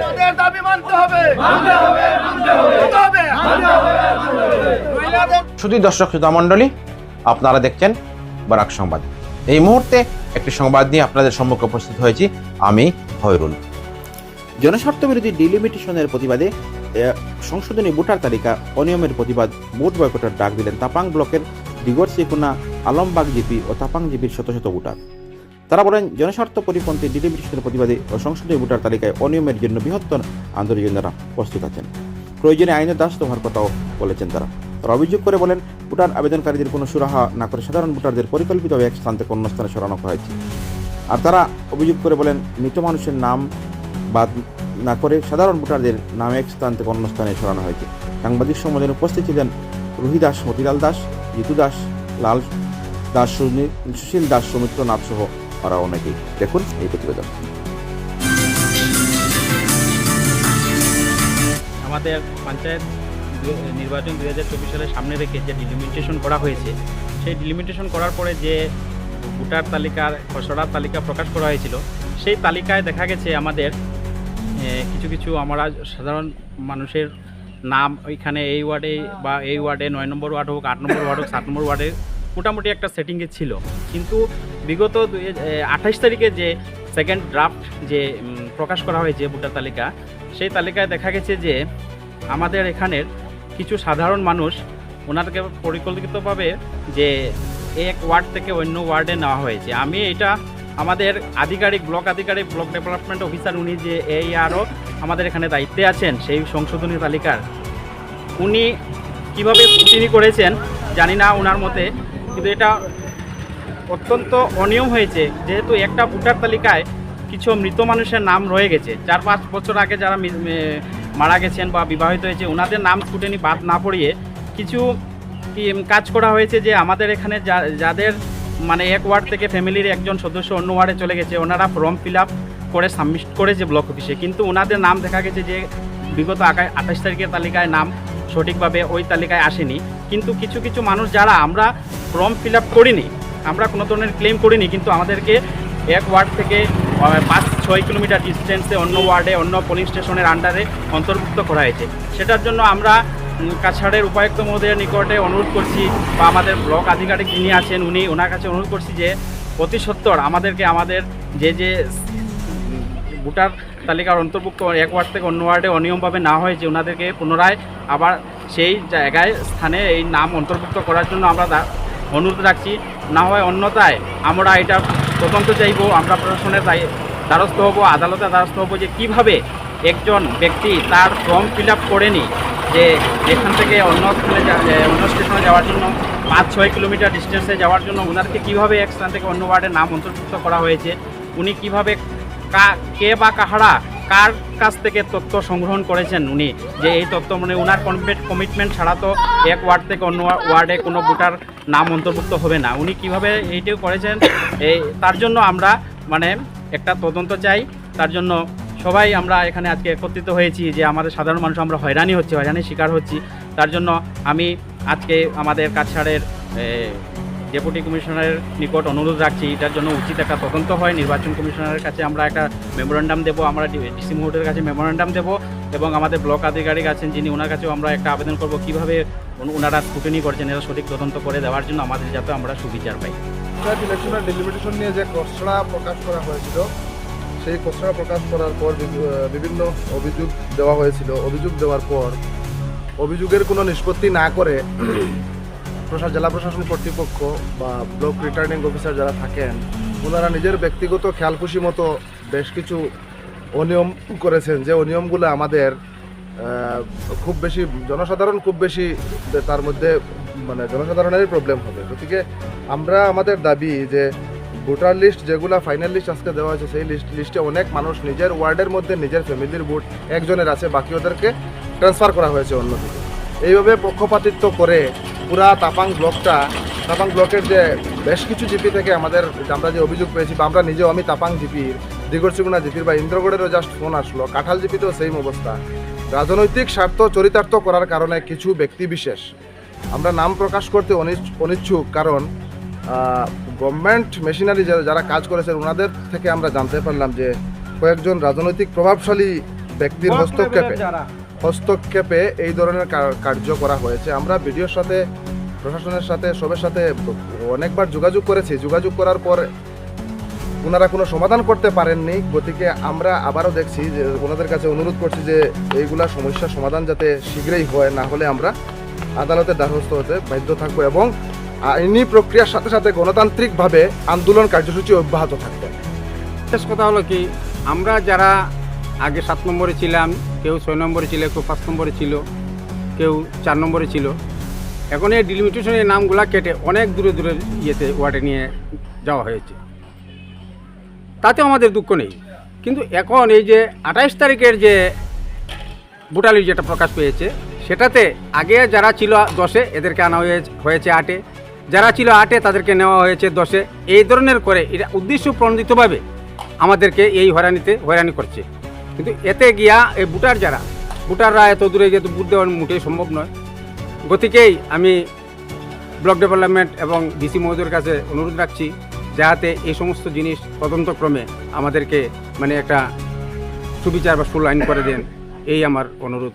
আমাদের দাবি মানতে হবে। মানতে হবে মহিলাদের শুধু দর্শক শ্রোতা মণ্ডলী আপনারা দেখছেন বারাক সংবাদ। এই মুহূর্তে একটি সংবাদ নিয়ে আপনাদের সম্মুখে উপস্থিত হয়েছি আমি হয়রুল জনস্বার্থ বিরোধী ডিলিমিটেশনের প্রতিবাদে সংশোধনী ভোটার তালিকা অনিয়মের প্রতিবাদ ভোট বয়কটের ডাক দিলেন তাপাং ব্লকের দিগর সিকুনা আলমবাগ জিপি ও তাপাং জিপির শত শত ভোটার। তারা বলেন, জনস্বার্থ পরিপন্থী ডিলিমিটেশনের প্রতিবাদে ও সংশোধনী ভোটার তালিকায় অনিয়মের জন্য বৃহত্তর তারা প্রস্তুত আছেন। প্রয়োজনে আইনের দ্বারস্থ হওয়ার কথাও বলেছেন তারা। তারা অভিযোগ করে বলেন, ভোটার আবেদনকারীদের কোনো সুরাহা না করে সাধারণ ভোটারদের পরিকল্পিতভাবে এক স্থান থেকে অন্য স্থানে সরানো হয়েছে। আর তারা অভিযোগ করে বলেন, মৃত মানুষের নাম বাদ না করে সাধারণ ভোটারদের নাম এক স্থান থেকে অন্য স্থানে সরানো হয়েছে। সাংবাদিক সম্মেলনে উপস্থিত ছিলেন রুহি দাস, মতিলাল দাস, জিতু দাস, লাল দাস সুশীল দাস, সৌমিত্র নাথ সহ আরও অনেকেই দেখুন, এই প্রতিবেদন। আমাদের পঞ্চায়েত নির্বাচন দুই হাজার চব্বিশ সালের সামনে রেখে যে ডিলিমিটেশন করা হয়েছে, সেই ডিলিমিটেশন করার পরে যে ভোটার তালিকার, খসড়ার তালিকা প্রকাশ করা হয়েছিল, সেই তালিকায় দেখা গেছে আমাদের কিছু কিছু আমরা সাধারণ মানুষের নাম ওইখানে এই ওয়ার্ডে বা এই ওয়ার্ডে নয় নম্বর ওয়ার্ড হোক, আট নম্বর ওয়ার্ড হোক, সাত নম্বর ওয়ার্ডে মোটামুটি একটা সেটিংয়ে ছিল। কিন্তু বিগত আঠাশ তারিখে যে সেকেন্ড ড্রাফট যে প্রকাশ করা হয়েছে ভোটার তালিকা, সেই তালিকায় দেখা গেছে যে আমাদের এখানের কিছু সাধারণ মানুষ ওনাদেরকে পরিকল্পিতভাবে যে এক ওয়ার্ড থেকে অন্য ওয়ার্ডে নেওয়া হয়েছে। আমি এটা আমাদের আধিকারিক, ব্লক আধিকারিক, ব্লক ডেভেলপমেন্ট অফিসার, উনি যে এই আরও আমাদের এখানে দায়িত্বে আছেন, সেই সংশোধনী তালিকার, উনি কীভাবে স্ক্রুটিনি করেছেন জানি না ওনার মতে, কিন্তু এটা অত্যন্ত অনিয়ম হয়েছে। যেহেতু একটা ভোটার তালিকায় কিছু মৃত মানুষের নাম রয়ে গেছে। চার পাঁচ বছর আগে যারা মারা গেছেন বা বিবাহিত হয়েছে, ওনাদের নাম স্কুটেনি বাদ না পড়িয়ে কিছু কাজ করা হয়েছে যে আমাদের এখানে যাদের মানে এক ওয়ার্ড থেকে ফ্যামিলির একজন সদস্য অন্য ওয়ার্ডে চলে গেছে, ওনারা ফর্ম ফিল আপ করে সাবমিট করেছে ব্লক অফিসে। কিন্তু ওনাদের নাম দেখা গেছে যে বিগত আঠাশ তারিখের তালিকায় নাম সঠিকভাবে ওই তালিকায় আসেনি। কিন্তু কিছু কিছু মানুষ যারা আমরা ফর্ম ফিল আপ করিনি আমরা কোনো ধরনের ক্লেম করিনি, কিন্তু আমাদেরকে এক ওয়ার্ড থেকে পাঁচ, ছয় কিলোমিটার ডিস্টেন্সে অন্য ওয়ার্ডে অন্য পোলিং স্টেশনের আন্ডারে অন্তর্ভুক্ত করা হয়েছে। সেটার জন্য আমরা কাছাড়ের উপায়ুক্ত মহোদয়ের নিকটে অনুরোধ করছি বা আমাদের ব্লক আধিকারিক যিনি আছেন, উনি ওনার কাছে অনুরোধ করছি যে অতি সত্বর আমাদেরকে আমাদের যে যে ভোটার তালিকার অন্তর্ভুক্ত এক ওয়ার্ড থেকে অন্য ওয়ার্ডে অনিয়মভাবে না হয়েছে ওনাদেরকে পুনরায় আবার সেই জায়গায়, স্থানে এই নাম অন্তর্ভুক্ত করার জন্য আমরা অনুরোধ রাখছি, না হয় অন্যথায় আমরা এটা তদন্ত চাইব, আমরা প্রশাসনের দ্বারস্থ হব, আদালতের দ্বারস্থ হব যে কীভাবে একজন ব্যক্তি তার ফর্ম ফিল আপ করেনি যে এখান থেকে অন্য স্থানে অন্য স্টেশনে যাওয়ার জন্য, পাঁচ, ছয় কিলোমিটার ডিস্টেন্সে যাওয়ার জন্য ওনারকে কীভাবে এক স্থান থেকে অন্য ওয়ার্ডে নাম অন্তর্ভুক্ত করা হয়েছে, উনি কীভাবে কা, কে বা কাহারা কার কাছ থেকে তথ্য সংগ্রহণ করেছেন উনি, যে এই তথ্য মানে ওনার কমিটমেন্ট ছাড়া তো এক ওয়ার্ড থেকে অন্য ওয়ার্ডে কোনো ভোটার নাম অন্তর্ভুক্ত হবে না। উনি কীভাবে এইটিও করেছেন এই তার জন্য আমরা মানে একটা তদন্ত চাই। তার জন্য সবাই আমরা এখানে আজকে একত্রিত হয়েছি যে আমাদের সাধারণ মানুষ আমরা হয়রানি হচ্ছে, হয়রানির শিকার হচ্ছি। তার জন্য আমি আজকে আমাদের কাছাড়ের ডেপুটি কমিশনারের নিকট অনুরোধ রাখছি, এটার জন্য উচিত একটা তদন্ত হয়। নির্বাচন কমিশনারের কাছে আমরা একটা মেমোরেন্ডাম দেবো, আমরা ডিসি মোহরের কাছে মেমোরেন্ডাম দেবো এবং আমাদের ব্লক আধিকারিক আছেন যিনি, ওনার কাছেও আমরা একটা আবেদন করব কীভাবে ওনারা স্কুটিনি করছেন, এরা সঠিক তদন্ত করে দেওয়ার জন্য আমাদের যাতে আমরা সুবিচার পাই। ইলেকশনের ডেলিমিটেশন নিয়ে যে খসড়া প্রকাশ করা হয়েছিল, সেই খসড়া প্রকাশ করার পর বিভি- বিভিন্ন অভিযোগ দেওয়া হয়েছিল। অভিযোগ দেওয়ার পর অভিযোগের কোনো নিষ্পত্তি না করে প্রশাসন জেলা প্রশাসন কর্তৃপক্ষ বা ব্লক রিটার্নিং অফিসার যারা থাকেন, ওনারা নিজের ব্যক্তিগত খেয়ালখুশি মতো বেশ কিছু অনিয়ম করেছেন। যে অনিয়মগুলো আমাদের খুব বেশি, জনসাধারণ খুব বেশি তার মধ্যে মানে জনসাধারণেরই প্রবলেম হবে। গতিকে আমরা আমাদের দাবি যে ভোটার লিস্ট যেগুলা ফাইনাল লিস্ট আজকে দেওয়া হয়েছে, সেই লিস্ট লিস্টে অনেক মানুষ নিজের ওয়ার্ডের মধ্যে নিজের ফ্যামিলির ভোট একজনের আছে, বাকি ওদেরকে ট্রান্সফার করা হয়েছে অন্যদিকে। এইভাবে পক্ষপাতিত্ব করে পুরা তাপাং ব্লকটা তাপাং ব্লকের যে বেশ কিছু জিপি থেকে আমাদের আমরা যে অভিযোগ পেয়েছি বা আমরা নিজেও আমি তাপাং জিপির দিগরচিগুনা জিপির বা ইন্দ্রগড়েরও জাস্ট ফোন আসলো। কাঁঠাল জিপিতেও সেম অবস্থা। রাজনৈতিক স্বার্থ চরিতার্থ করার কারণে কিছু ব্যক্তি বিশেষ। আমরা নাম প্রকাশ করতে অনিচ্ছুক কারণ গভর্নমেন্ট মেশিনারি যারা কাজ করেছেন ওনাদের থেকে আমরা জানতে পারলাম যে কয়েকজন রাজনৈতিক প্রভাবশালী ব্যক্তির হস্তক্ষেপে হস্তক্ষেপে এই ধরনের কার- কার্য করা হয়েছে। আমরা ভিডিওর সাথে, প্রশাসনের সাথে, সবের সাথে অনেকবার যোগাযোগ করেছি। যোগাযোগ করার পর ওনারা কোনো সমাধান করতে পারেননি। গতিকে আমরা আবারও দেখছি যে, ওনাদের কাছে অনুরোধ করছি যে, এইগুলা সমস্যার সমাধান যাতে শীঘ্রই হয়, না হলে আমরা আদালতে দ্বারস্থ হতে বাধ্য থাকব এবং আইনি প্রক্রিয়ার সাথে সাথে গণতান্ত্রিকভাবে আন্দোলন কার্যসূচি অব্যাহত থাকবে। শেষ কথা হলো কি, আমরা যারা আগে সাত নম্বরে ছিলাম, কেউ ছয় নম্বরে ছিল, কেউ পাঁচ নম্বরে ছিল, কেউ চার নম্বরে ছিল। এখন এই ডিলিমিটেশনের নামগুলা কেটে অনেক দূরে দূরে ইয়েতে, ওয়ার্ডে নিয়ে যাওয়া হয়েছে। তাতে আমাদের দুঃখ নেই। কিন্তু এখন এই যে আঠাইশ তারিখের যে ভোটালি যেটা প্রকাশ পেয়েছে, সেটাতে আগে যারা ছিল দশে, এদেরকে আনা হয়ে- হয়েছে আটে। যারা ছিল আটে, তাদেরকে নেওয়া হয়েছে দশে। এই ধরনের করে এটা উদ্দেশ্য প্রণোদিতভাবে আমাদেরকে এই হয়রানিতে, হয়রানি করছে। কিন্তু এতে গিয়া এই বুটার যারা বুটাররা এত দূরে যেহেতু বুট দেওয়া মোটেই সম্ভব নয়, গতিকেই আমি ব্লক ডেভেলপমেন্ট এবং ডিসি মহোদয়ের কাছে অনুরোধ রাখছি যাতে এই সমস্ত জিনিস তদন্তক্রমে আমাদেরকে মানে একটা সুবিচার বা সুল আইন করে দেন, এই আমার অনুরোধ।